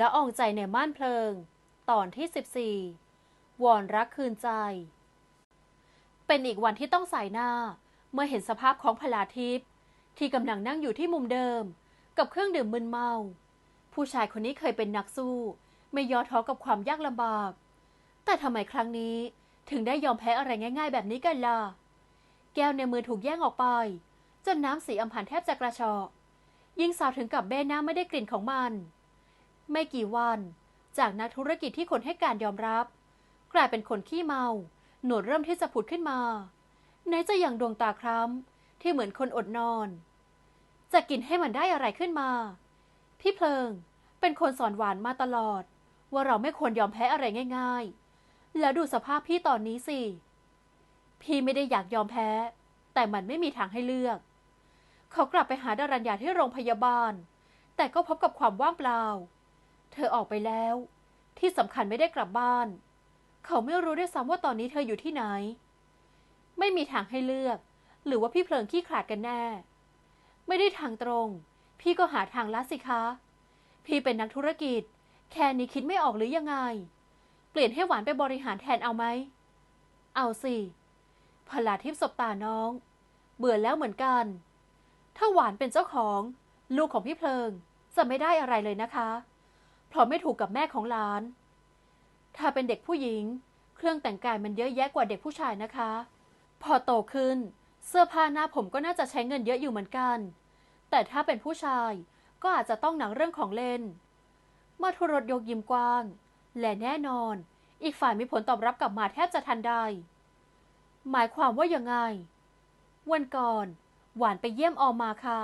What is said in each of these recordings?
และอองใจในม่านเพลิง ตอนที่ 14 วอนรักคืนใจ เป็นอีกวันที่ต้องสายหน้า เมื่อเห็นสภาพของพลาทิพย์ที่กำลังนั่งอยู่ที่มุมเดิม กับเครื่องดื่มมึนเมา ผู้ชายคนนี้เคยเป็นนักสู้ ไม่ย่อท้อกับความยากลำบาก แต่ทำไมครั้งนี้ถึงได้ยอมแพ้อะไรง่าย ๆ แบบนี้กันล่ะ แก้วในมือถูกแย่งออกไป จนน้ำสีอำพันแทบจะกระชอกยิงสาวถึงกับเบ้หน้าไม่ได้กลิ่นของมัน ไม่กี่วัน จากนักธุรกิจที่คนให้การยอมรับ กลายเป็นคนขี้เมา หนวดเริ่มที่จะผุดขึ้นมาไหนจะอย่างดวงตาคล้ำที่เหมือนคนอดนอน จะกินให้มันได้อะไรขึ้นมา พี่เพลิงเป็นคนสอนหวานมาตลอด ว่าเราไม่ควรยอมแพ้อะไรง่าย ๆ แล้วดูสภาพพี่ตอนนี้สิ พี่ไม่ได้อยากยอมแพ้ แต่มันไม่มีทางให้เลือก เขากลับไปหาดารัญญาที่โรงพยาบาล แต่ก็พบกับความว่างเปล่า เธอออกไปแล้ว ที่สำคัญไม่ได้กลับบ้าน เขาไม่รู้ด้วยซ้ำว่าตอนนี้เธออยู่ที่ไหน ไม่มีทางให้เลือก หรือว่าพี่เพลิงขี้ขลาดกันแน่ ไม่ได้ทางตรง พี่ก็หาทางลัดสิคะ พี่เป็นนักธุรกิจ แค่นี้คิดไม่ออกหรือยังไง เปลี่ยนให้หวานไปบริหารแทนเอาไหม เอาสิพลาทิพย์สบตาน้อง เบื่อแล้วเหมือนกัน ถ้าหวานเป็นเจ้าของ ลูกของพี่เพลิงจะไม่ได้อะไรเลยนะคะ เพราะไม่ถูกกับแม่ของหลาน ถ้าเป็นเด็กผู้หญิง เครื่องแต่งกายมันเยอะแยะกว่าเด็กผู้ชายนะคะ พอโตขึ้น เสื้อผ้าหน้าผมก็น่าจะใช้เงินเยอะอยู่เหมือนกัน แต่ถ้าเป็นผู้ชายก็อาจจะต้องหนังเรื่องของเล่น มาทุรดยกยิ้มกว้าง และแน่นอน อีกฝ่ายมีผลตอบรับกลับมาแทบจะทันใด หมายความว่ายังไง วันก่อน หวานไปเยี่ยมออมมาค่ะ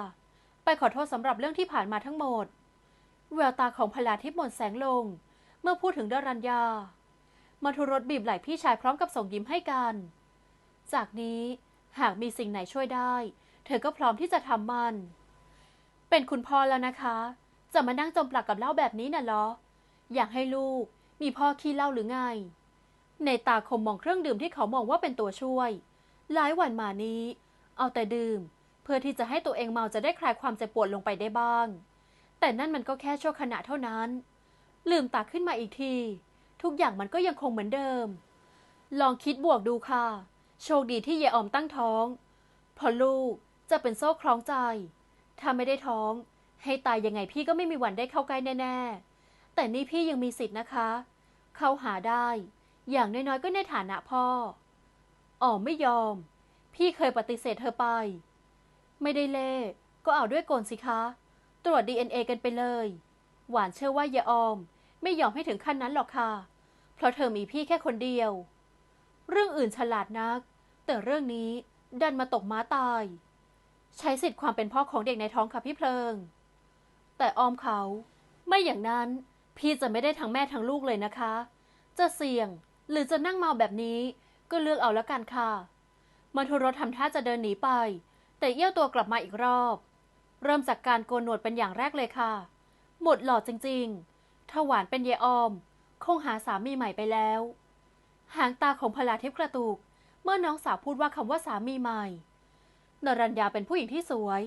ไปขอโทษสำหรับเรื่องที่ผ่านมาทั้งหมด แววตาของพลาทิพย์หมดแสงลง เมื่อพูดถึงดารัญญามาทุรดบีบไหล่พี่ชายพร้อมกับส่งยิ้มให้กัน จากนี้หากมีสิ่งไหนช่วยได้ เธอก็พร้อมที่จะทำมัน เป็นคุณพ่อแล้วนะคะ จะมานั่งจมปลักกับเหล้าแบบนี้น่ะเหรอ อยากให้ลูกมีพ่อขี้เหล้าหรือไง ในตาคมมองเครื่องดื่มที่เขามองว่าเป็นตัวช่วย หลายวันมานี้ เอาแต่ดื่ม เพื่อที่จะให้ตัวเองเมาจะได้คลายความเจ็บปวดลงไปได้บ้าง แต่นั่นมันก็แค่ชั่วขณะเท่านั้น ลืมตาขึ้นมาอีกที ทุกอย่างมันก็ยังคงเหมือนเดิม ลองคิดบวกดูค่ะ โชคดีที่เยออมตั้งท้องเพราะลูกจะเป็นโซ่คล้องใจ ถ้าไม่ได้ท้อง ให้ตายยังไงพี่ก็ไม่มีวันได้เข้าใกล้แน่ๆ แต่นี่พี่ยังมีสิทธิ์นะคะ เข้าหาได้ อย่างน้อยๆก็ในฐานะพ่อ อ๋อไม่ยอม พี่เคยปฏิเสธเธอไป ไม่ได้เล่ก็เอาด้วยโกนสิคะ ตรวจ DNA กันไปเลย หวานเชื่อว่ายายออม ไม่ยอมให้ถึงขั้นนั้นหรอกค่ะ เพราะเธอมีพี่แค่คนเดียว เรื่องอื่นฉลาดนัก แต่เรื่องนี้ดันมาตกม้าตาย ใช้สิทธิ์ความเป็นพ่อของเด็กในท้องค่ะพี่เพลิง แต่ออมเขา ไม่อย่างนั้นพี่จะไม่ได้ทั้งแม่ทั้งลูกเลยนะคะ จะเสี่ยงหรือจะนั่งเมาแบบนี้ก็เลือกเอาล้วกันค่ะมันทุรสทำท่าจะเดินหนีไป แต่เอี้ยวตัวกลับมาอีกรอบ เริ่มจากการโกนหนวดเป็นอย่างแรกเลยค่ะ หมดหล่อจริงๆ ถ้าหวานเป็นเยออม คงหาสามีใหม่ไปแล้ว หางตาของพลาทิพย์กระตุก เมื่อน้องสาวพูดว่าคำว่าสามีใหม่ นรัญญาเป็นผู้หญิงที่สวย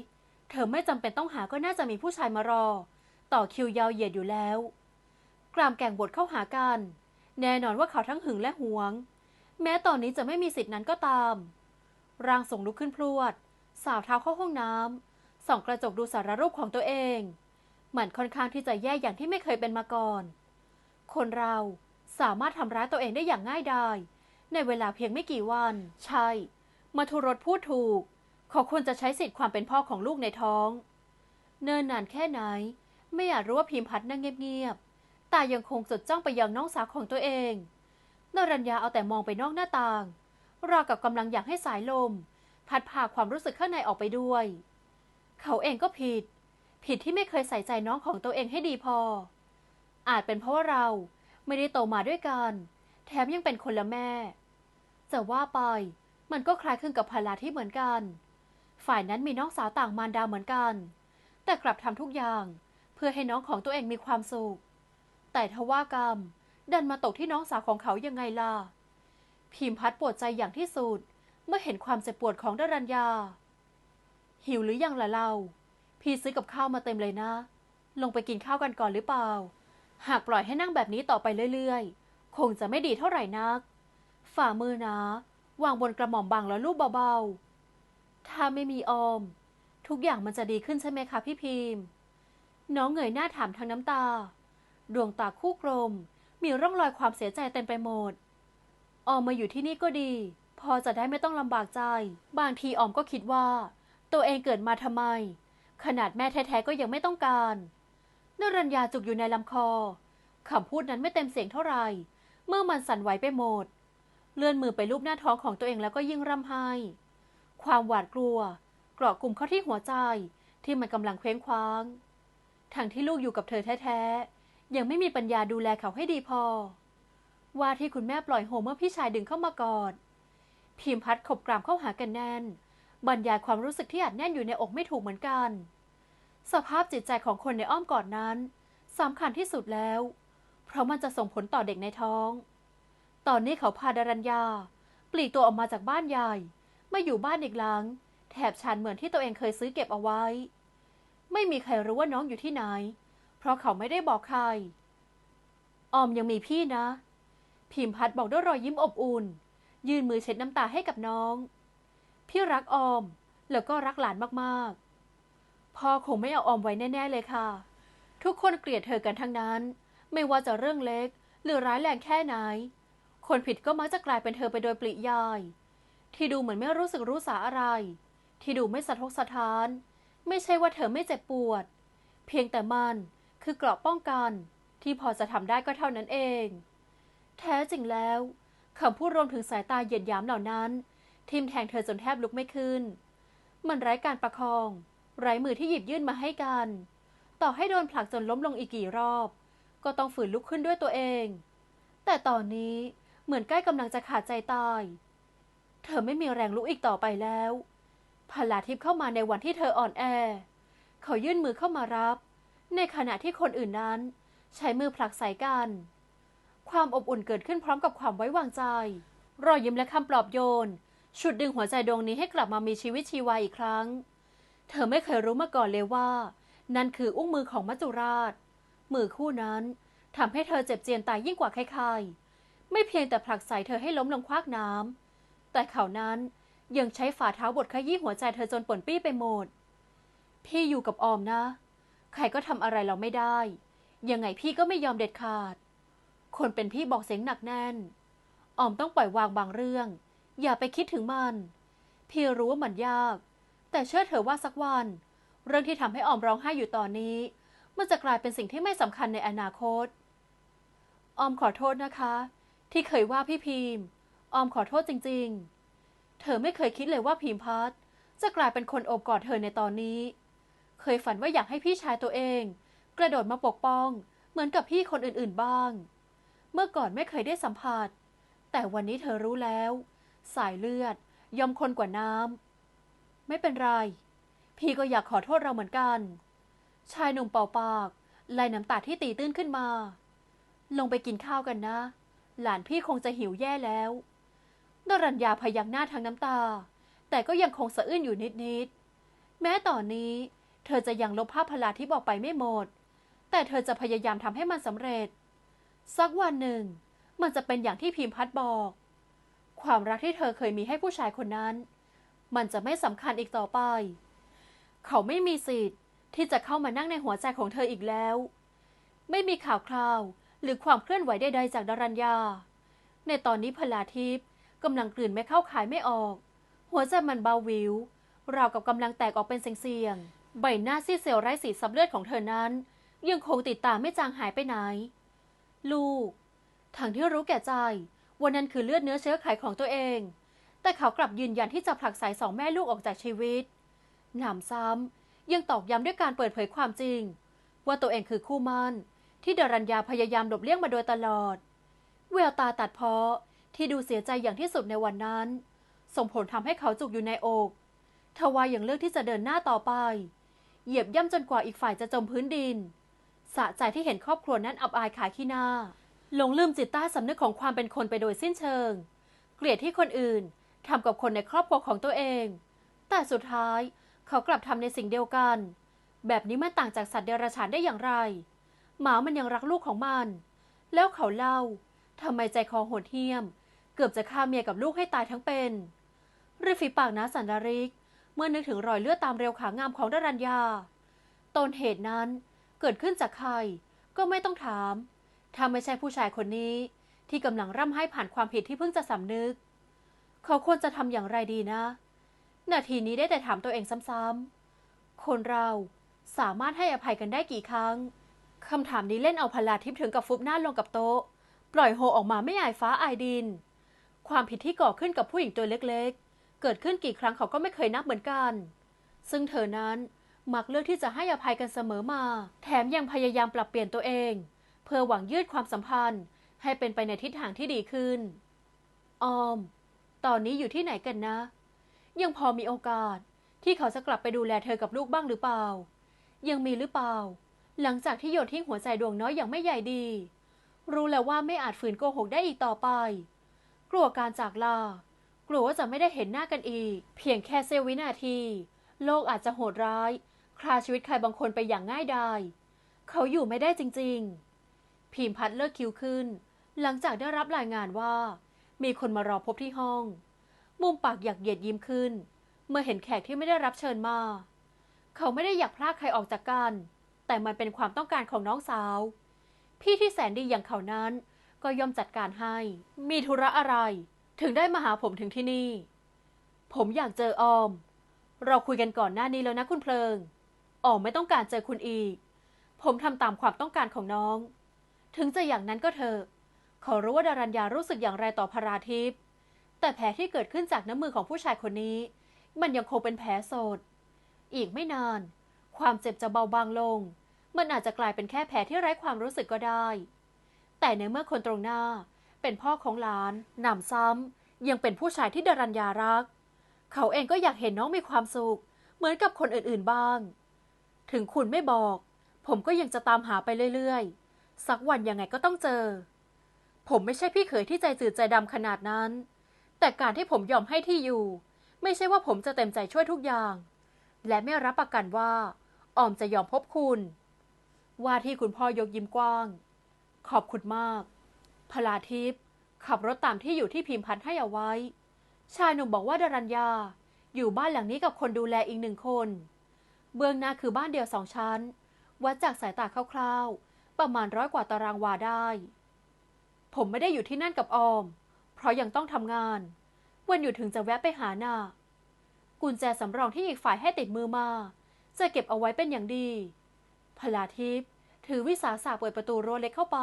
เธอไม่จำเป็นต้องหาก็น่าจะมีผู้ชายมารอ ต่อคิวยาวเหยียดอยู่แล้ว กรามแก่งบทเข้าหากัน แน่นอนว่าเขาทั้งหึงและหวง แม้ตอนนี้จะไม่มีสิทธินั้นก็ตาม ร่างทรงลุกขึ้นพรวด สาวเท้าเข้าห้องน้ำ ส่องกระจกดูสารรูปของตัวเองเหมือนค่อนข้างที่จะแย่อย่างที่ไม่เคยเป็นมาก่อน คนเราสามารถทำร้ายตัวเองได้อย่างง่ายดายในเวลาเพียงไม่กี่วัน ใช่ มาทุรสพูดถูกเขาควรจะใช้สิทธิ์ความเป็นพ่อของลูกในท้อง เนิ่นนานแค่ไหน ไม่อยากรู้ว่าพิมพัฒน์นั่งเงียบๆ ตายังคงจดจ้องไปยังน้องสาวของตัวเองนรัญญาเอาแต่มองไปนอกหน้าต่าง ราวกับกำลังอยากให้สายลม พัดพาความรู้สึกข้างในออกไปด้วย เขาเองก็ผิด ผิดที่ไม่เคยใส่ใจน้องของตัวเองให้ดีพอ อาจเป็นเพราะว่าเราไม่ได้โตมาด้วยกัน แถมยังเป็นคนละแม่ จะว่าไปมันก็คล้ายคลึงกับพลาที่เหมือนกัน ฝ่ายนั้นมีน้องสาวต่างมารดาเหมือนกัน แต่กลับทำทุกอย่างเพื่อให้น้องของตัวเองมีความสุข แต่ทว่ากรรมดันมาตกที่น้องสาวของเขายังไงล่ะ พิมพัดปวดใจอย่างที่สุด เมื่อเห็นความเจ็บปวดของดารัญญา หิวหรือยังล่ะเรา พี่ซื้อกับข้าวมาเต็มเลยนะ ลงไปกินข้าวกันก่อนหรือเปล่า หากปล่อยให้นั่งแบบนี้ต่อไปเรื่อยๆ คงจะไม่ดีเท่าไหร่นัก ฝ่ามือนะ วางบนกระหม่อมบางแล้วลูบเบาๆ ถ้าไม่มีออม ทุกอย่างมันจะดีขึ้นใช่ไหมคะพี่พิมพ์ น้องเงยหน้าถามทางน้ำตา ดวงตาคู่กลม มีร่องรอยความเสียใจเต็มไปหมด ออมมาอยู่ที่นี่ก็ดี พอจะได้ไม่ต้องลำบากใจ บางทีออมก็คิดว่า ตัวเองเกิดมาทำไม ขนาดแม่แท้ๆก็ยังไม่ต้องการนรัญญาจุกอยู่ในลำคอคำพูดนั้นไม่เต็มเสียงเท่าไหร่ เมื่อมันสั่นไหวไปหมด เลื่อนมือไปลูบหน้าท้องของตัวเองแล้วก็ยิ่งร่ำไห้ ความหวาดกลัวเกราะกลุ่มเข้าที่หัวใจที่มันกำลังเคว้งคว้าง ทั้งที่ลูกอยู่กับเธอแท้ๆ ยังไม่มีปัญญาดูแลเขาให้ดีพอ ว่าที่คุณแม่ปล่อยโฮเมื่อพี่ชายดึงเข้ามากอด พิมพัดขบกรามเข้าหากันแน่น บรรยายความรู้สึกที่อัดแน่นอยู่ในอกไม่ถูกเหมือนกัน สภาพจิตใจของคนในอ้อมกอดนั้นสำคัญที่สุดแล้ว เพราะมันจะส่งผลต่อเด็กในท้อง ตอนนี้เขาพาดารัญญา ปลีกตัวออกมาจากบ้านใหญ่มาอยู่บ้านอีกหลัง แถบชานเหมือนที่ตัวเองเคยซื้อเก็บเอาไว้ ไม่มีใครรู้ว่าน้องอยู่ที่ไหน เพราะเขาไม่ได้บอกใคร ออมยังมีพี่นะ พิมพัดบอกด้วยรอยยิ้มอบอุ่น ยื่นมือเช็ดน้ำตาให้กับน้อง พี่รักออม แล้วก็รักหลานมากๆ พ่อคงไม่เอาออมไว้แน่ ๆ เลยค่ะ ทุกคนเกลียดเธอกันทั้งนั้น ไม่ว่าจะเรื่องเล็ก หรือร้ายแรงแค่ไหน คนผิดก็มักจะกลายเป็นเธอไปโดยปริยาย ที่ดูเหมือนไม่รู้สึกรู้สาอะไร ที่ดูไม่สะทกสะท้าน ไม่ใช่ว่าเธอไม่เจ็บปวด เพียงแต่มันคือเกราะป้องกันที่พอจะทำได้ก็เท่านั้นเอง แท้จริงแล้วคำพูดรวมถึงสายตาเหยียดหยามเหล่านั้น ทิมแทงเธอจนแทบลุกไม่ขึ้น มันไร้การประคอง ไร้มือที่หยิบยื่นมาให้กัน ต่อให้โดนผลักจนล้มลงอีกกี่รอบ ก็ต้องฝืนลุกขึ้นด้วยตัวเอง แต่ตอนนี้เหมือนใกล้กำลังจะขาดใจตาย เธอไม่มีแรงลุกอีกต่อไปแล้วพลาทิพย์เข้ามาในวันที่เธออ่อนแอ เขายื่นมือเข้ามารับ ในขณะที่คนอื่นนั้น ใช้มือผลักใส่กัน ความอบอุ่นเกิดขึ้นพร้อมกับความไว้วางใจ รอยยิ้มและคำปลอบโยน ฉุดดึงหัวใจดวงนี้ให้กลับมามีชีวิตชีวาอีกครั้ง เธอไม่เคยรู้มาก่อนเลยว่า นั่นคืออุ้งมือของมัจจุราช มือคู่นั้นทำให้เธอเจ็บเจียนตายยิ่งกว่าใครๆ ไม่เพียงแต่ผลักใส่เธอให้ล้มลงควักน้ำ แต่เขานั้นยังใช้ฝ่าเท้าบดขยี้หัวใจเธอจนป่นปี้ไปหมด พี่อยู่กับออมนะ ใครก็ทำอะไรเราไม่ได้ ยังไงพี่ก็ไม่ยอมเด็ดขาด คนเป็นพี่บอกเสียงหนักแน่น ออมต้องปล่อยวางบางเรื่อง อย่าไปคิดถึงมัน พี่รู้ว่ามันยาก แต่เชื่อเถอะว่าสักวัน เรื่องที่ทำให้ออมร้องไห้อยู่ตอนนี้ มันจะกลายเป็นสิ่งที่ไม่สำคัญในอนาคต ออมขอโทษนะคะ ที่เคยว่าพี่พิมพ์ ออมขอโทษจริง ๆ เธอไม่เคยคิดเลยว่าพิมพัทจะกลายเป็นคนโอบกอดเธอในตอนนี้ เคยฝันว่าอยากให้พี่ชายตัวเอง กระโดดมาปกป้อง เหมือนกับพี่คนอื่นๆบ้าง เมื่อก่อนไม่เคยได้สัมผัส แต่วันนี้เธอรู้แล้ว สายเลือด ยอมคนกว่าน้ำ ไม่เป็นไร พี่ก็อยากขอโทษเราเหมือนกัน ชายหนุ่มเป่าปากไล่น้ำตาที่ตีตื้นขึ้นมา ลงไปกินข้าวกันนะ หลานพี่คงจะหิวแย่แล้วนรัญญาพยักหน้าทางน้ำตา แต่ก็ยังคงสะอื้นอยู่นิดๆ แม้ตอนนี้เธอจะยังลบภาพพลาที่บอกไปไม่หมด แต่เธอจะพยายามทำให้มันสำเร็จ สักวันหนึ่ง มันจะเป็นอย่างที่พิมพัดบอก ความรักที่เธอเคยมีให้ผู้ชายคนนั้น มันจะไม่สำคัญอีกต่อไป เขาไม่มีสิทธิ์ที่จะเข้ามานั่งในหัวใจของเธออีกแล้ว ไม่มีข่าวคราวหรือความเคลื่อนไหวใดๆจากดารัญญา ในตอนนี้พลาทิพย์กำลังกลืนไม่เข้าขายไม่ออก หัวใจมันเบาวิว ราวกับกำลังแตกออกเป็นเสียงๆ ใบหน้าซีเซลไร้สีซับเลือดของเธอนั้น ยังคงติดตามไม่จางหายไปไหน ลูกทั้งที่รู้แก่ใจ วันนั้นคือเลือดเนื้อเชื้อไขของตัวเอง แต่เขากลับยืนยันที่จะผลักสายสองแม่ลูกออกจากชีวิตหนำซ้ำยังตอกย้ำด้วยการเปิดเผยความจริง ว่าตัวเองคือคู่มั่นที่ดารัญญาพยายามหลบเลี่ยงมาโดยตลอดแววตาตัดเพาะที่ดูเสียใจอย่างที่สุดในวันนั้น ส่งผลทำให้เขาจุกอยู่ในอกทว่ายังเลือกที่จะเดินหน้าต่อไป เหยียบย่ำจนกว่าอีกฝ่ายจะจมพื้นดินสะใจที่เห็นครอบครัวนั้นอับอายขายขี้หน้า หลงลืมจิตใต้สำนึกของความเป็นคนไปโดยสิ้นเชิง เกลียดที่คนอื่นทำกับคนในครอบครัวของตัวเอง แต่สุดท้ายเขากลับทำในสิ่งเดียวกัน แบบนี้มันต่างจากสัตว์เดรัจฉานได้อย่างไร หมามันยังรักลูกของมัน แล้วเขาเล่าทำไมใจคอโหดเหี้ยม เกือบจะฆ่าเมียกับลูกให้ตายทั้งเป็นริฝีปากนะสันดาริก เมื่อนึกถึงรอยเลือดตามเร็วขางามของดารัญญา ต้นเหตุนั้นเกิดขึ้นจากใครก็ไม่ต้องถาม ถ้าไม่ใช่ผู้ชายคนนี้ ที่กำลังร่ำไห้ผ่านความผิดที่เพิ่งจะสำนึก เขาควรจะทำอย่างไรดีนะ นาทีนี้ได้แต่ถามตัวเองซ้ำๆ คนเราสามารถให้อภัยกันได้กี่ครั้งคำถามนี้เล่นเอาพลาทิพย์ถึงกับฟุบหน้าลงกับโต๊ะ ปล่อยโฮออกมาไม่อายฟ้าอายดิน ความผิดที่ก่อขึ้นกับผู้หญิงตัวเล็กๆ เกิดขึ้นกี่ครั้งเขาก็ไม่เคยนับเหมือนกัน ซึ่งเธอนั้นมักเลือกที่จะให้อภัยกันเสมอมา แถมยังพยายามปรับเปลี่ยนตัวเอง เพื่อหวังยืดความสัมพันธ์ให้เป็นไปในทิศทางที่ดีขึ้น ออม ตอนนี้อยู่ที่ไหนกันนะ ยังพอมีโอกาสที่เขาจะกลับไปดูแลเธอกับลูกบ้างหรือเปล่า ยังมีหรือเปล่า หลังจากที่โยนทิ้งหัวใจดวงน้อยอย่างไม่ใหญ่ดี รู้แล้วว่าไม่อาจฝืนโกหกได้อีกต่อไป กลัวการจากลา กลัวว่าจะไม่ได้เห็นหน้ากันอีก เพียงแค่เซลวินาที โลกอาจจะโหดร้ายคราชีวิตใครบางคนไปอย่างง่ายดาย เขาอยู่ไม่ได้จริง ๆ พิมพัดเลิกคิวขึ้น หลังจากได้รับรายงานว่า มีคนมารอพบที่ห้อง มุมปากอยากเหยียดยิ้มขึ้น เมื่อเห็นแขกที่ไม่ได้รับเชิญมา เขาไม่ได้อยากพลากใครออกจากกัน แต่มันเป็นความต้องการของน้องสาว พี่ที่แสนดีอย่างเขานั้นก็ยอมจัดการให้ มีธุระอะไร ถึงได้มาหาผมถึงที่นี่ ผมอยากเจอออม เราคุยกันก่อนหน้านี้แล้วนะคุณเพลิง ออมไม่ต้องการเจอคุณอีก ผมทำตามความต้องการของน้อง ถึงจะอย่างนั้นก็เถอะเขารู้ว่าดารัญญารู้สึกอย่างไรต่อพราทิพย์แต่แผลที่เกิดขึ้นจากน้ำมือของผู้ชายคนนี้ มันยังคงเป็นแผลสด อีกไม่นาน ความเจ็บจะเบาบางลง มันอาจจะกลายเป็นแค่แผลที่ไร้ความรู้สึกก็ได้ แต่ในเมื่อคนตรงหน้าเป็นพ่อของหลานหนำซ้ำยังเป็นผู้ชายที่ดารัญญารัก เขาเองก็อยากเห็นน้องมีความสุข เหมือนกับคนอื่นๆบ้าง ถึงคุณไม่บอก ผมก็ยังจะตามหาไปเรื่อยๆ สักวันยังไงก็ต้องเจอ ผมไม่ใช่พี่เขยที่ใจจืดใจดำขนาดนั้น แต่การที่ผมยอมให้ที่อยู่ ไม่ใช่ว่าผมจะเต็มใจช่วยทุกอย่าง และไม่รับประกันว่า ออมจะยอมพบคุณ ว่าที่คุณพ่อยกยิ้มกว้าง ขอบคุณมาก พลาทิพย์ขับรถตามที่อยู่ที่พิมพ์พันธ์ให้เอาไว้ ชายหนุ่มบอกว่าดารัญญา อยู่บ้านหลังนี้กับคนดูแลอีกหนึ่งคน เบื้องหน้าคือบ้านเดียวสองชั้น วัดจากสายตาคร่าวๆ ประมาณร้อยกว่าตารางวาได้ ผมไม่ได้อยู่ที่นั่นกับออม เพราะยังต้องทำงาน วันหยุดถึงจะแวะไปหานากุญแจสำรองที่อีกฝ่ายให้ติดมือมา จะเก็บเอาไว้เป็นอย่างดี พลาทิพย์ถือวิสาสะเปิดประตูรั้วเล็กเข้าไป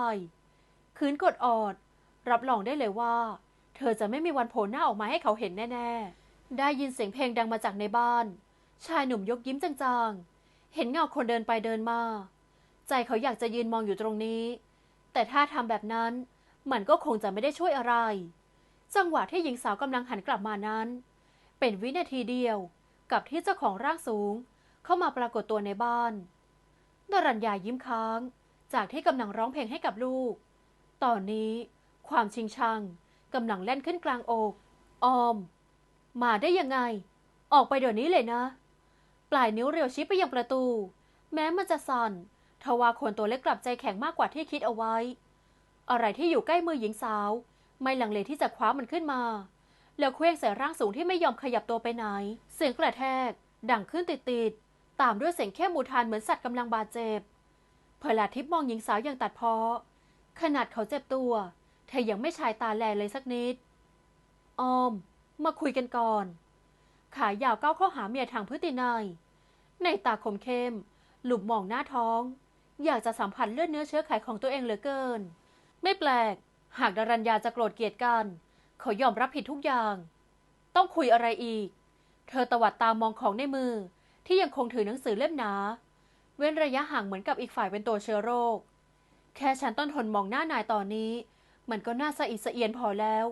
คืนกดออด รับรองได้เลยว่า เธอจะไม่มีวันโผล่หน้าออกมาให้เขาเห็นแน่ ๆ ได้ยินเสียงเพลงดังมาจากในบ้าน ชายหนุ่มยกยิ้มจางๆ เห็นเงาคนเดินไปเดินมา ใจเขาอยากจะยืนมองอยู่ตรงนี้ แต่ถ้าทำแบบนั้น มันก็คงจะไม่ได้ช่วยอะไร จังหวะที่หญิงสาวกำลังหันกลับมานั้น เป็นวินาทีเดียวกับที่เจ้าของร่างสูง เข้ามาปรากฏตัวในบ้านดารัญญายิ้มค้าง จากที่กำลังร้องเพลงให้กับลูก ตอนนี้ ความชิงชังกำลังแล่นขึ้นกลางอกออม มาได้ยังไง ออกไปเดี๋ยวนี้เลยนะ ปลายนิ้วเรียวชี้ไปยังประตู แม้มันจะสั่น ทว่าคนตัวเล็กกลับใจแข็งมากกว่าที่คิดเอาไว้ อะไรที่อยู่ใกล้มือหญิงสาว ไม่ลังเลที่จะคว้ามันขึ้นมา แล้วเคว้งใส่ร่างสูงที่ไม่ยอมขยับตัวไปไหน เสียงกระแทก ดังขึ้นติดๆตามด้วยเสียงแค่มูทานเหมือนสัตว์กำลังบาดเจ็บเพลาทิพย์มองหญิงสาวอย่างตัดเพอขนาดเขาเจ็บตัวเธอยังไม่ชายตาแลเลยสักนิด ออม มาคุยกันก่อน ขายาวก้าวเข้าหาเมียทางพฤตินายในตาคมเข้ม หลุมมองหน้าท้อง อยากจะสัมผัสเลือดเนื้อเชื้อไขของตัวเองเหลือเกิน ไม่แปลก หากดารัญญาจะโกรธเกลียดกันเขายอมรับผิดทุกอย่าง ต้องคุยอะไรอีก เธอตวัดตามองของในมือ ที่ยังคงถือหนังสือเล่มหนา เว้นระยะห่างเหมือนกับอีกฝ่ายเป็นตัวเชื้อโรค แค่ฉันต้องทนมองหน้านายตอนนี้ มันก็น่าสะอิดสะเอียนพอแล้ว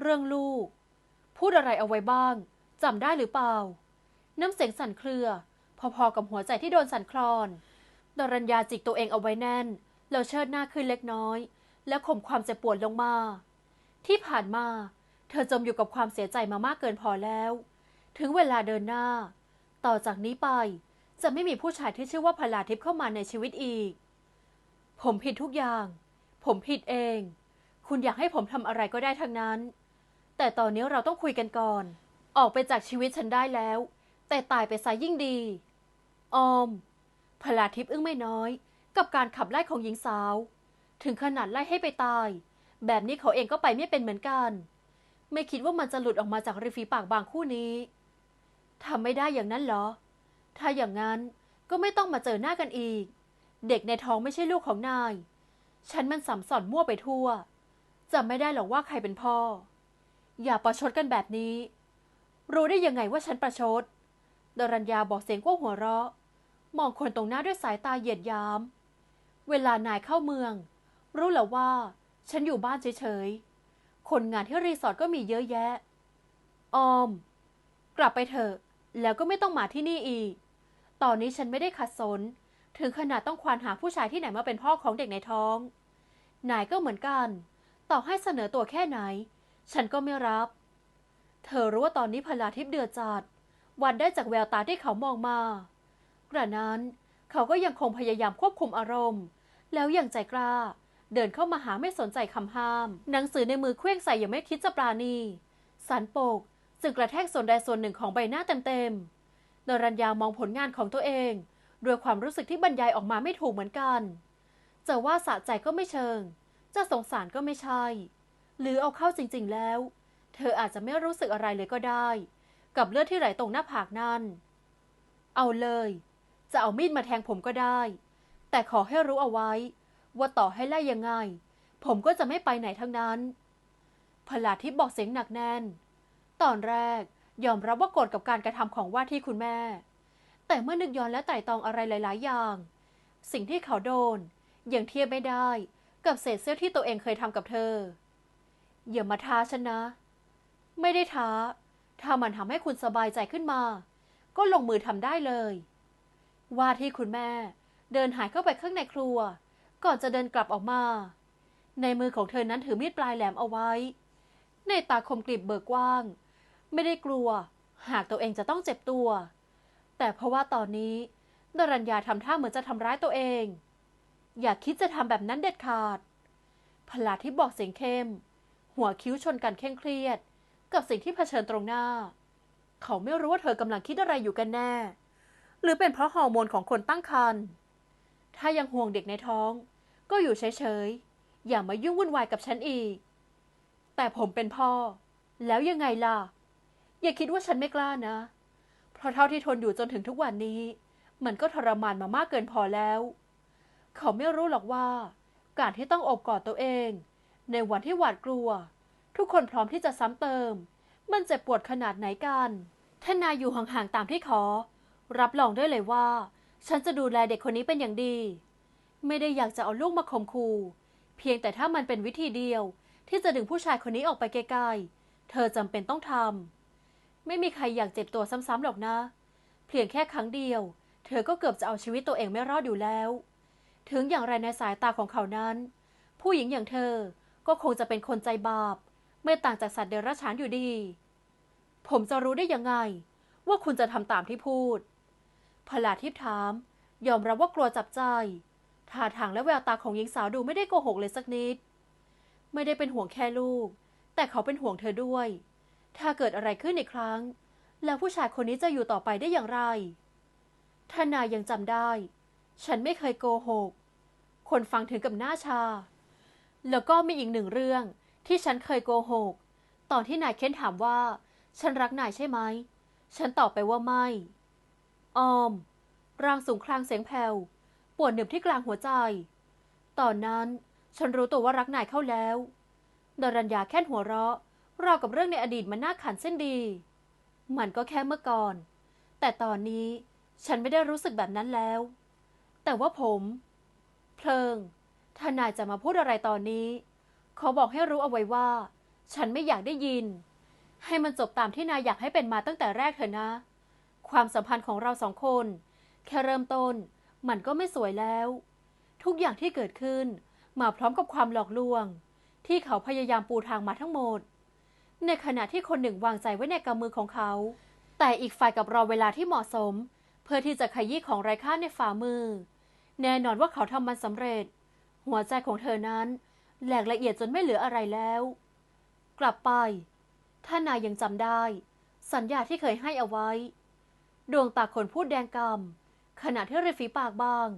เรื่องลูก พูดอะไรเอาไว้บ้างจำได้หรือเปล่า น้ำเสียงสั่นเครือ พอๆกับหัวใจที่โดนสั่นคลอน ดรัญญาจิกตัวเองเอาไว้แน่น แล้วเชิดหน้าขึ้นเล็กน้อย แล้วข่มความเจ็บปวดลงมา ที่ผ่านมา เธอจมอยู่กับความเสียใจมามากเกินพอแล้ว ถึงเวลาเดินหน้า ต่อจากนี้ไปจะไม่มีผู้ชายที่ชื่อว่าพลาทิพย์เข้ามาในชีวิตอีก ผมผิดทุกอย่าง ผมผิดเอง คุณอยากให้ผมทำอะไรก็ได้ทั้งนั้น แต่ตอนนี้เราต้องคุยกันก่อน ออกไปจากชีวิตฉันได้แล้ว แต่ตายไปซะยิ่งดี ออม พลาทิพย์อึ้งไม่น้อย กับการขับไล่ของหญิงสาว ถึงขนาดไล่ให้ไปตาย แบบนี้เขาเองก็ไปไม่เป็นเหมือนกัน ไม่คิดว่ามันจะหลุดออกมาจากริมฝีปากบางคู่นี้ทำไม่ได้อย่างนั้นเหรอ ถ้าอย่างนั้นก็ไม่ต้องมาเจอหน้ากันอีก เด็กในท้องไม่ใช่ลูกของนาย ฉันมันสัมสอนมั่วไปทั่วจำไม่ได้หรอกว่าใครเป็นพ่อ อย่าประชดกันแบบนี้ รู้ได้ยังไงว่าฉันประชดดรัญญาบอกเสียงกว้างหัวเราะ มองคนตรงหน้าด้วยสายตาเหยียดยาม เวลานายเข้าเมือง รู้แล้วว่า ฉันอยู่บ้านเฉยๆ คนงานที่รีสอร์ทก็มีเยอะแยะ ออม กลับไปเถอะ แล้วก็ไม่ต้องมาที่นี่อีก ตอนนี้ฉันไม่ได้ขัดสน ถึงขนาดต้องควานหาผู้ชายที่ไหนมาเป็นพ่อของเด็กในท้อง นายก็เหมือนกัน ต่อให้เสนอตัวแค่ไหน ฉันก็ไม่รับ เธอรู้ว่าตอนนี้พลาทิพย์เดือดจัด วันได้จากแววตาที่เขามองมา กระนั้นเขาก็ยังคงพยายามควบคุมอารมณ์ แล้วอย่างใจกล้า เดินเข้ามาหาไม่สนใจคำห้าม หนังสือในมือเคว้งใส่อย่างไม่คิดจะปราณีสันโปกจึงกระแทกส่วนใดส่วนหนึ่งของใบหน้าเต็มๆนรัญญามองผลงานของตัวเองด้วยความรู้สึกที่บรรยายออกมาไม่ถูกเหมือนกัน จะว่าสะใจก็ไม่เชิง จะสงสารก็ไม่ใช่ หรือเอาเข้าจริงๆแล้ว เธออาจจะไม่รู้สึกอะไรเลยก็ได้ กับเลือดที่ไหลตรงหน้าผากนั่น เอาเลย จะเอามีดมาแทงผมก็ได้ แต่ขอให้รู้เอาไว้ ว่าต่อให้ไล่ยังไง ผมก็จะไม่ไปไหนทั้งนั้นพลาทิพย์บอกเสียงหนักแน่น ตอนแรกยอมรับว่าโกรธกับการกระทำของว่าที่คุณแม่ แต่เมื่อนึกย้อนและไต่ตองอะไรหลาย ๆ อย่าง สิ่งที่เขาโดนยังเทียบไม่ได้กับเศษเสี้ยวที่ตัวเองเคยทำกับเธอ อย่ามาท้าฉันนะ ไม่ได้ท้า ถ้ามันทำให้คุณสบายใจขึ้นมา ก็ลงมือทำได้เลย ว่าที่คุณแม่ เดินหายเข้าไปข้างในครัว ก่อนจะเดินกลับออกมา ในมือของเธอนั้นถือมีดปลายแหลมเอาไว้ ในตาคมกริบเบิกกว้าง ไม่ได้กลัว หากตัวเองจะต้องเจ็บตัว แต่เพราะว่าตอนนี้นรัญญาทำท่าเหมือนจะทำร้ายตัวเอง อย่าคิดจะทำแบบนั้นเด็ดขาดพลาที่บอกเสียงเข้ม หัวคิ้วชนกันเคร่งเครียด กับสิ่งที่เผชิญตรงหน้า เขาไม่รู้ว่าเธอกำลังคิดอะไรอยู่กันแน่ หรือเป็นเพราะฮอร์โมนของคนตั้งครรภ์ถ้ายังห่วงเด็กในท้อง ก็อยู่เฉยๆ อย่ามายุ่งวุ่นวายกับฉันอีก แต่ผมเป็นพ่อ แล้วยังไงล่ะ อย่าคิดว่าฉันไม่กล้านะ เพราะเท่าที่ทนอยู่จนถึงทุกวันนี้ มันก็ทรมานมามากเกินพอแล้ว เขาไม่รู้หรอกว่า การที่ต้องอบกอดตัวเอง ในวันที่หวาดกลัว ทุกคนพร้อมที่จะซ้ำเติม มันเจ็บปวดขนาดไหนกันถ้านายอยู่ห่างๆตามที่ขอ รับรองได้เลยว่า ฉันจะดูแลเด็กคนนี้เป็นอย่างดี ไม่ได้อยากจะเอาลูกมาข่มขู่เพียงแต่ถ้ามันเป็นวิธีเดียว ที่จะดึงผู้ชายคนนี้ออกไปไกลๆ เธอจำเป็นต้องทำไม่มีใครอยากเจ็บตัวซ้ำๆหรอกนะ เพียงแค่ครั้งเดียว เธอก็เกือบจะเอาชีวิตตัวเองไม่รอดอยู่แล้ว ถึงอย่างไรในสายตาของเขานั้น ผู้หญิงอย่างเธอก็คงจะเป็นคนใจบาป ไม่ต่างจากสัตว์เดรัจฉานอยู่ดี ผมจะรู้ได้ยังไง ว่าคุณจะทำตามที่พูด พลาทิพย์ถาม ยอมรับว่ากลัวจับใจ ท่าทางและแววตาของหญิงสาวดูไม่ได้โกหกเลยสักนิด ไม่ได้เป็นห่วงแค่ลูก แต่เขาเป็นห่วงเธอด้วย ถ้าเกิดอะไรขึ้นอีกครั้ง แล้วผู้ชายคนนี้จะอยู่ต่อไปได้อย่างไรถ้านายยังจำได้ ฉันไม่เคยโกหก คนฟังถึงกับหน้าชา แล้วก็มีอีกหนึ่งเรื่องที่ฉันเคยโกหก ตอนที่นายเค้นถามว่า ฉันรักนายใช่ไหม ฉันตอบไปว่าไม่ ออมร่างสูงคลางเสียงแผ่วปวดเหน็บที่กลางหัวใจ ตอนนั้นฉันรู้ตัวว่ารักนายเข้าแล้วดรัญญาแค่นหัวเราะราวกับเรื่องในอดีตมันน่าขันเส้นดี มันก็แค่เมื่อก่อน แต่ตอนนี้ฉันไม่ได้รู้สึกแบบนั้นแล้ว แต่ว่าผม เพลิงถ้านายจะมาพูดอะไรตอนนี้ ขอบอกให้รู้เอาไว้ว่า ฉันไม่อยากได้ยิน ให้มันจบตามที่นายอยากให้เป็นมาตั้งแต่แรกเถอะนะ ความสัมพันธ์ของเราสองคน แค่เริ่มต้น มันก็ไม่สวยแล้ว ทุกอย่างที่เกิดขึ้นมาพร้อมกับความหลอกลวง ที่เขาพยายามปูทางมาทั้งหมด ในขณะที่คนหนึ่งวางใจไว้ในกำมือของเขา แต่อีกฝ่ายกับรอเวลาที่เหมาะสม เพื่อที่จะขยี้ของไร้ค่าในฝ่ามือ แน่นอนว่าเขาทำมันสำเร็จ หัวใจของเธอนั้นแหลกละเอียดจนไม่เหลืออะไรแล้ว กลับไป ถ้านายยังจำได้ สัญญาที่เคยให้เอาไว้ ดวงตาคนพูดแดงกำขณะที่ริมฝีปากบาง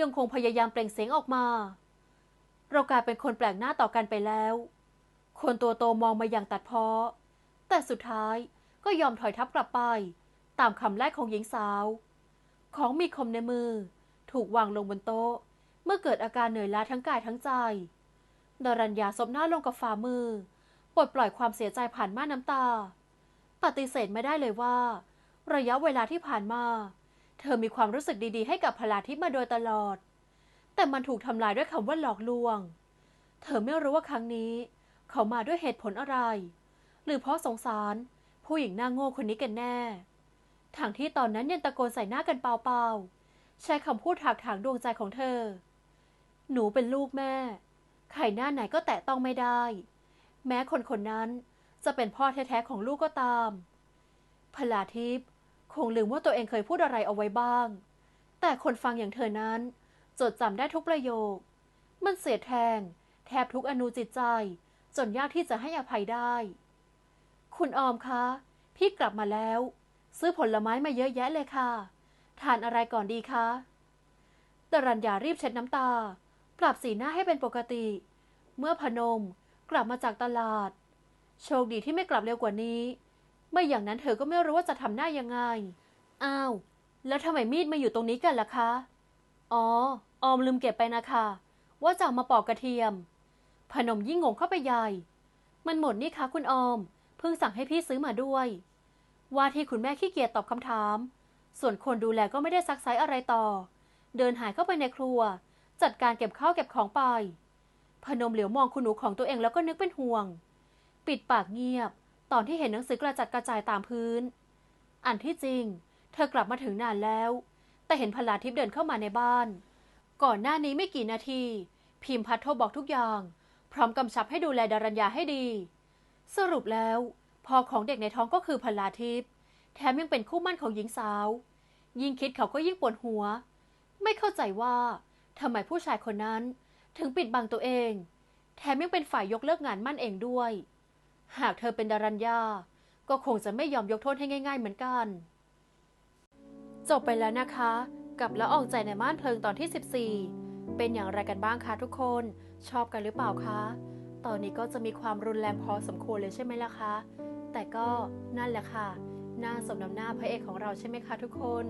ยังคงพยายามเปล่งเสียงออกมา เรากลายเป็นคนแปลกหน้าต่อกันไปแล้ว คนตัวโตมองมาอย่างตัดเพ้อแต่สุดท้ายก็ยอมถอยทับกลับไป ตามคำแรกของหญิงสาว ของมีคมในมือ ถูกวางลงบนโต๊ะ เมื่อเกิดอาการเหนื่อยล้าทั้งกายทั้งใจดารัญญาซบหน้าลงกับฝ่ามือปลดปล่อยความเสียใจผ่านม่านน้ำตา ปฏิเสธไม่ได้เลยว่า ระยะเวลาที่ผ่านมา เธอมีความรู้สึกดีๆ ให้กับพลาทิพมาโดยตลอด แต่มันถูกทำลายด้วยคำว่าหลอกลวง เธอไม่รู้ว่าครั้งนี้ เขามาด้วยเหตุผลอะไร หรือเพราะสงสารผู้หญิงหน้าโง่คนนี้กันแน่ทั้งที่ตอนนั้นยังตะโกนใส่หน้ากันเปล่าๆ ใช้คำพูดถากถางดวงใจของเธอ หนูเป็นลูกแม่ ใครหน้าไหนก็แตะต้องไม่ได้ แม้คนคนนั้นจะเป็นพ่อแท้ๆของลูกก็ตามพลาทิพย์ คงลืมว่าตัวเองเคยพูดอะไรเอาไว้บ้าง แต่คนฟังอย่างเธอนั้น จดจำได้ทุกประโยค มันเสียแทง แทบทุกอนูจิตใจ จนยากที่จะให้อภัยได้ คุณออมคะ พี่กลับมาแล้ว ซื้อผลไม้มาเยอะแยะเลยค่ะ ทานอะไรก่อนดีคะดรัญญารีบเช็ดน้ำตา ปรับสีหน้าให้เป็นปกติ เมื่อพนมกลับมาจากตลาด โชคดีที่ไม่กลับเร็วกว่านี้ ไม่อย่างนั้นเธอก็ไม่รู้ว่าจะทำหน้ายังไง อ้าว แล้วทำไมมีดมาอยู่ตรงนี้กันล่ะคะ อ๋อ ออมลืมเก็บไปนะคะ ว่าจะามาปอกกระเทียม พนมยิ่งงงเข้าไปใหญ่ มันหมดนี่คะคุณออม เพิ่งสั่งให้พี่ซื้อมาด้วย ว่าที่คุณแม่ขี้เกียจตอบคำถาม ส่วนคนดูแลก็ไม่ได้ซักไซอะไรต่อ เดินหายเข้าไปในครัว จัดการเก็บข้าวเก็บของไป พนมเหลียวมองคุณหนูของตัวเองแล้วก็นึกเป็นห่วง ปิดปากเงียบ ตอนที่เห็นหนังสือกระจัดกระจายตามพื้น อันที่จริง เธอกลับมาถึงนานแล้ว แต่เห็นพลาทิพย์เดินเข้ามาในบ้าน ก่อนหน้านี้ไม่กี่นาที พิมพ์พัดโทรบอกทุกอย่าง พร้อมกำชับให้ดูแลดารัญญาให้ดี สรุปแล้วพ่อของเด็กในท้องก็คือพลาทิพย์แถมยังเป็นคู่มั่นของหญิงสาว ยิ่งคิดเขาก็ยิ่งปวดหัว ไม่เข้าใจว่าทำไมผู้ชายคนนั้นถึงปิดบังตัวเอง แถมยังเป็นฝ่ายยกเลิกงานมั่นเองด้วย หากเธอเป็นดารัญญา ก็คงจะไม่ยอมยกโทษให้ง่าย ๆ เหมือนกัน จบไปแล้วนะคะ กับละอองใจในม่านเพลิงตอนที่ 14 เป็นอย่างไรกันบ้างคะทุกคน ชอบกันหรือเปล่าคะ ตอนนี้ก็จะมีความรุนแรงพอสมควรเลยใช่ไหมล่ะคะ แต่ก็นั่นแหละค่ะ หน่าสมน้ำหน้าพระเอกของเราใช่ไหมคะทุกคน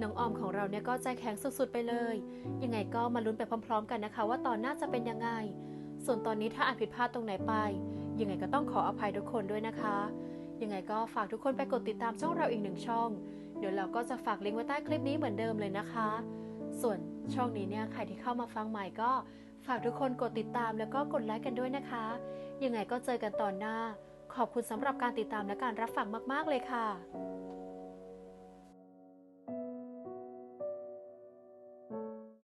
น้องออมของเราเนี่ยก็ใจแข็งสุดๆไปเลย ยังไงก็มาลุ้นไปพร้อม ๆ กันนะคะ ว่าตอนหน้าจะเป็นยังไง ส่วนตอนนี้ถ้าอ่านผิดพลาดตรงไหนไป ยังไงก็ต้องขออภัยทุกคนด้วยนะคะ ยังไงก็ฝากทุกคนไปกดติดตามช่องเราอีกหนึ่งช่อง เดี๋ยวเราก็จะฝากลิงก์ไว้ใต้คลิปนี้เหมือนเดิมเลยนะคะ ส่วนช่องนี้เนี่ยใครที่เข้ามาฟังใหม่ก็ฝากทุกคนกดติดตามแล้วก็กดไลค์กันด้วยนะคะ ยังไงก็เจอกันตอนหน้า ขอบคุณสำหรับการติดตามและการรับฟังมาก ๆ เลยค่ะ